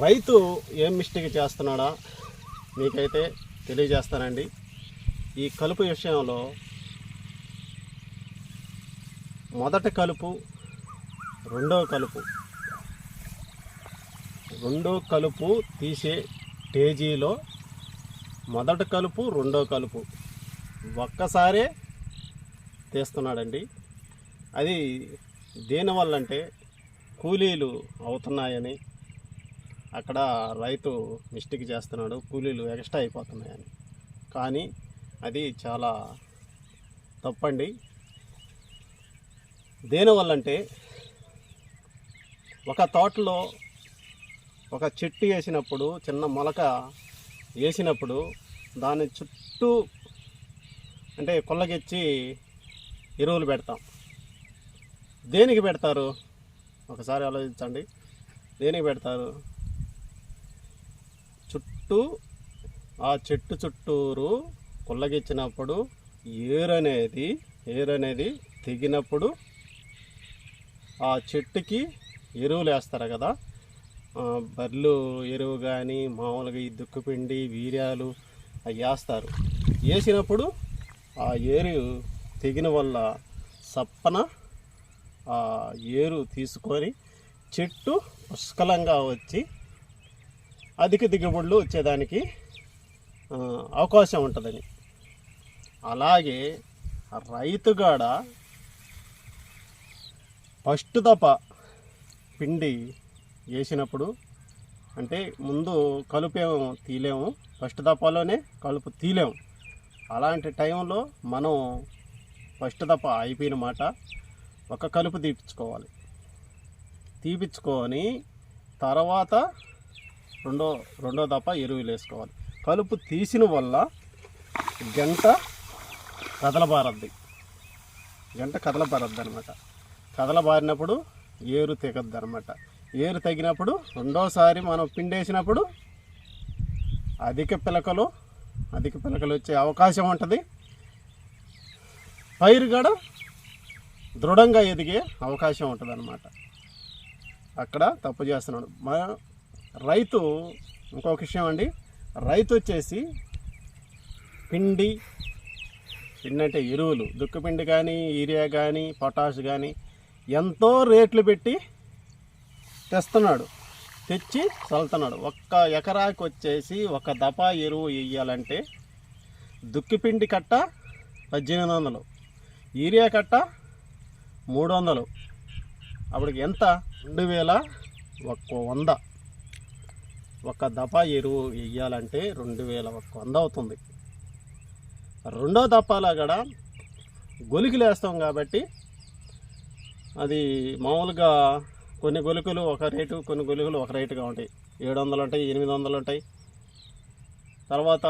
రైతు ఏం మిస్టేక్ చేస్తున్నాడా మీకైతే తెలియజేస్తానండి. ఈ కలుపు విషయంలో మొదటి కలుపు రెండో కలుపు. రెండో కలుపు తీసే టేజీలో మొదటి కలుపు రెండో కలుపు ఒక్కసారే తీస్తున్నాడండి. అది దేనివల్ల అంటే కూలీలు అవుతున్నాయని అక్కడ రైతు మిస్టేక్ చేస్తున్నాడు కూలీలు ఎక్స్ట్రా అయిపోతున్నాయని. కానీ అది చాలా తప్పండి. దేనివల్ల అంటే ఒక తోటలో ఒక చెట్టు వేసినప్పుడు చిన్న మొలక వేసినప్పుడు దాని చుట్టూ అంటే కొల్లగిచ్చి ఎరువులు పెడతాం. దేనికి పెడతారు? ఒకసారి ఆలోచించండి. దేనికి పెడతారు? చుట్టూ ఆ చెట్టు చుట్టూరు కొల్లగిచ్చినప్పుడు ఏరు అనేది ఏరు అనేది తెగినప్పుడు ఆ చెట్టుకి ఎరువులు వేస్తారు కదా బర్రెలు ఎరువు కానీ మామూలుగా ఈ దుక్కుపిండి వీర్యాలు అవి వేస్తారు. వేసినప్పుడు ఆ ఏరు తెగిన వల్ల సప్పన ఆ ఏరు తీసుకొని చెట్టు పుష్కలంగా వచ్చి అధిక దిగుబడులు వచ్చేదానికి అవకాశం ఉంటుందని. అలాగే రైతుగాడ ఫస్ట్ దప పిండి వేసినప్పుడు అంటే ముందు కలుపేము తీలేము ఫస్ట్ దపాలోనే కలుపు తీలేము. అలాంటి టైంలో మనం ఫస్ట్ దప అయిపోయిన మాట ఒక కలుపు తీపించుకోవాలి తీపించుకొని తర్వాత రెండో రెండో దప ఎరువులు వేసుకోవాలి. కలుపు తీసిన వల్ల గంట కదలబారద్ది. గంట కదలబారద్ది అనమాట కదలబారినప్పుడు ఏరు తెగద్ది అనమాట ఏరు తగినప్పుడు రెండోసారి మనం పిండేసినప్పుడు అధిక పిలకలు అధిక పిలకలు వచ్చే అవకాశం ఉంటుంది. పైరు కూడా దృఢంగా ఎదిగే అవకాశం ఉంటుంది అక్కడ తప్పు చేస్తున్నాడు. మా రైతు ఇంకొక విషయం అండి. రైతు వచ్చేసి పిండి పిండి అంటే ఎరువులు దుక్కుపిండి కానీ యూరియా కానీ పొటాష్ కానీ ఎంతో రేట్లు పెట్టి తెస్తున్నాడు. తెచ్చి చల్లుతున్నాడు. ఒక్క ఎకరాకి వచ్చేసి ఒక దపా ఎరువు వేయాలంటే దుక్కిపిండి కట్ట పద్దెనిమిది వందలు యూరియా కట్ట మూడు వందలు. అప్పటికి ఎంత? రెండు వేల ఒక్క వంద. ఒక దపా ఎరువు వేయాలంటే రెండు వేల ఒక్క వంద అవుతుంది. రెండో దపాలో కూడా గొలికలు వేస్తాం కాబట్టి అది మామూలుగా కొన్ని గొలుకులు ఒక రేటు కొన్ని గొలుకులు ఒక రేటుగా ఉంటాయి. ఏడు వందలు ఉంటాయి ఎనిమిది వందలు ఉంటాయి. తర్వాత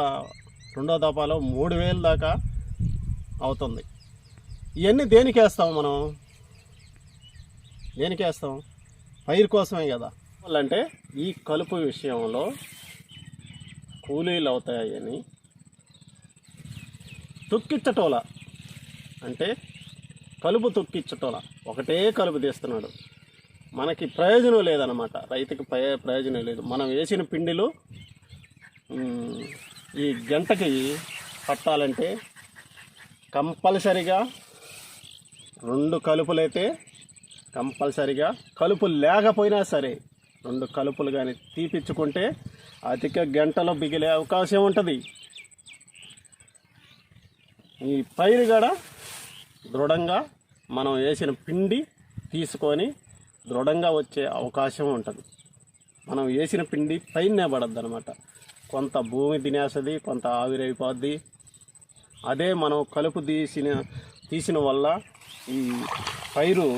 రెండో దపాలో మూడు వేలు దాకా అవుతుంది. ఇవన్నీ దేనికి వేస్తాం మనం? దేనికి వేస్తాం పైరు కోసమే కదా. అంటే ఈ కలుపు విషయంలో కూలీలు అవుతాయని. తొక్కిచ్చటోల అంటే కలుపు తొక్కిచ్చటోల. ఒకటే కలుపు తీస్తున్నాడు. మనకి ప్రయోజనం లేదనమాట రైతుకి ప్రయ- ప్రయోజనం లేదు. మనం వేసిన పిండిలు ఈ గంటకి పట్టాలంటే కంపల్సరిగా రెండు కలుపులైతే కంపల్సరిగా కలుపు లేకపోయినా సరే రెండు కలుపులు కానీ తీపిచ్చుకుంటే అధిక గంటలో బిగిలే అవకాశం ఉంటుంది. ఈ పైరు కూడా దృఢంగా మనం వేసిన పిండి తీసుకొని దృఢంగా వచ్చే అవకాశం ఉంటుంది. మనం వేసిన పిండి పైనే పడద్దు అనమాట కొంత భూమి తినేస్తుంది కొంత ఆవిరైపోద్ది అదే మనం కలుపు తీసిన తీసిన వల్ల ఈ పైరు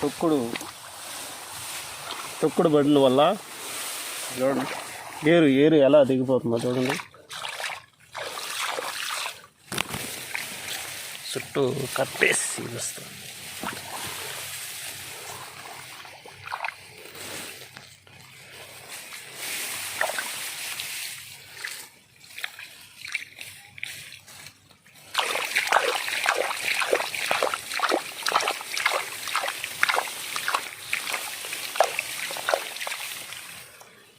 తొక్కుడు తొక్కుడు బండ్ల వల్ల చూడండి. ఏరు ఏరు ఎలా దిగిపోతుందో చూడండి. చుట్టూ కప్పేసి వస్తుంది.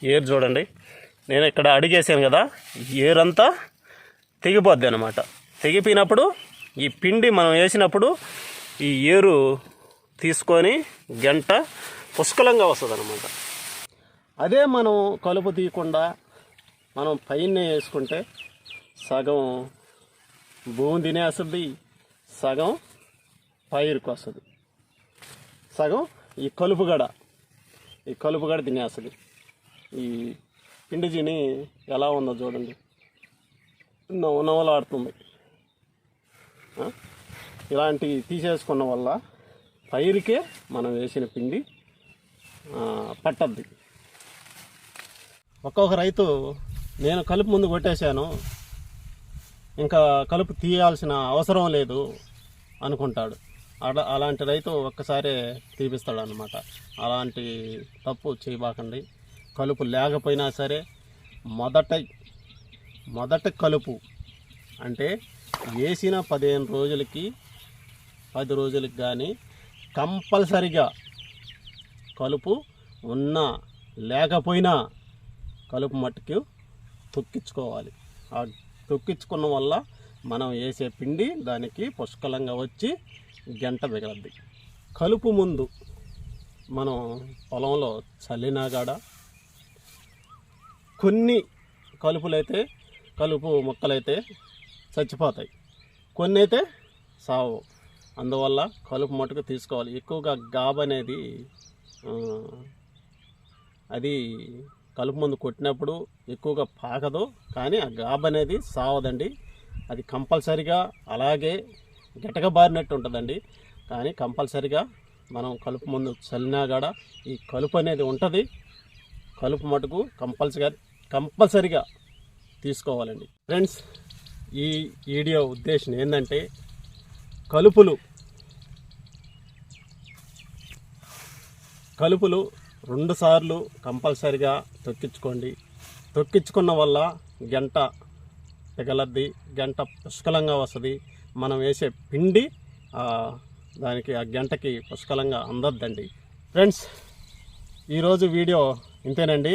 ఏరు చూడండి. నేను ఇక్కడ అడిగేసాను కదా ఏరంతా తెగిపోద్ది అనమాట తెగిపోయినప్పుడు ఈ పిండి మనం వేసినప్పుడు ఈ ఏరు తీసుకొని గంట పుష్కలంగా వస్తుంది అనమాట అదే మనం కలుపు తీయకుండా మనం పైన వేసుకుంటే సగం భూమి తినేస్తుంది సగం పైరుకు వస్తుంది. సగం ఈ కలుపు గడ ఈ కలుపు గడ తినేస్తుంది ఈ పిండి ఎలా ఉందో చూడండి. నవ్వు నవ్వులాడుతుంది ఇలాంటివి తీసేసుకున్న వల్ల పైరుకే మనం వేసిన పిండి పట్టద్ది. ఒక్కొక్క రైతు నేను కలుపు ముందు కొట్టేశాను. ఇంకా కలుపు తీయాల్సిన అవసరం లేదు అనుకుంటాడు. అలా అలాంటి రైతు ఒక్కసారే తీపిస్తాడు అనమాట అలాంటి తప్పు చేయబాకండి. కలుపు లేకపోయినా సరే మొదట మొదట కలుపు అంటే వేసిన పదిహేను రోజులకి పది రోజులకి కానీ కంపల్సరిగా కలుపు ఉన్నా లేకపోయినా కలుపు మట్టుకు తొక్కించుకోవాలి. ఆ తొక్కించుకున్న వల్ల మనం వేసే పిండి దానికి పుష్కలంగా వచ్చి గంట మిగలద్ది. కలుపు ముందు మనం పొలంలో చల్లినా కాడ కొన్ని కలుపులైతే కలుపు మొక్కలైతే చచ్చిపోతాయి. కొన్ని అయితే సావు. అందువల్ల కలుపు మటుకు తీసుకోవాలి. ఎక్కువగా గాబ్ అనేది అది కలుపు మందు కొట్టినప్పుడు ఎక్కువగా పాకదు. కానీ ఆ గాబ్ అనేది సావదండి. అది కంపల్సరిగా అలాగే గిటకబారినట్టు ఉంటుందండి. కానీ కంపల్సరిగా మనం కలుపు మందు చల్లినా కూడా ఈ కలుపు అనేది ఉంటుంది. కలుపు మటుకు కంపల్సరిగా కంపల్సరిగా తీసుకోవాలండి. ఫ్రెండ్స్ ఈ వీడియో ఉద్దేశం ఏంటంటే కలుపులు కలుపులు రెండుసార్లు కంపల్సరిగా తొక్కించుకోండి. తొక్కించుకున్న వల్ల గంట పిగలద్ది గంట పుష్కలంగా వస్తుంది. మనం వేసే పిండి దానికి ఆ గంటకి పుష్కలంగా అందద్దండి. ఫ్రెండ్స్ ఈరోజు వీడియో ఇంతేనండి.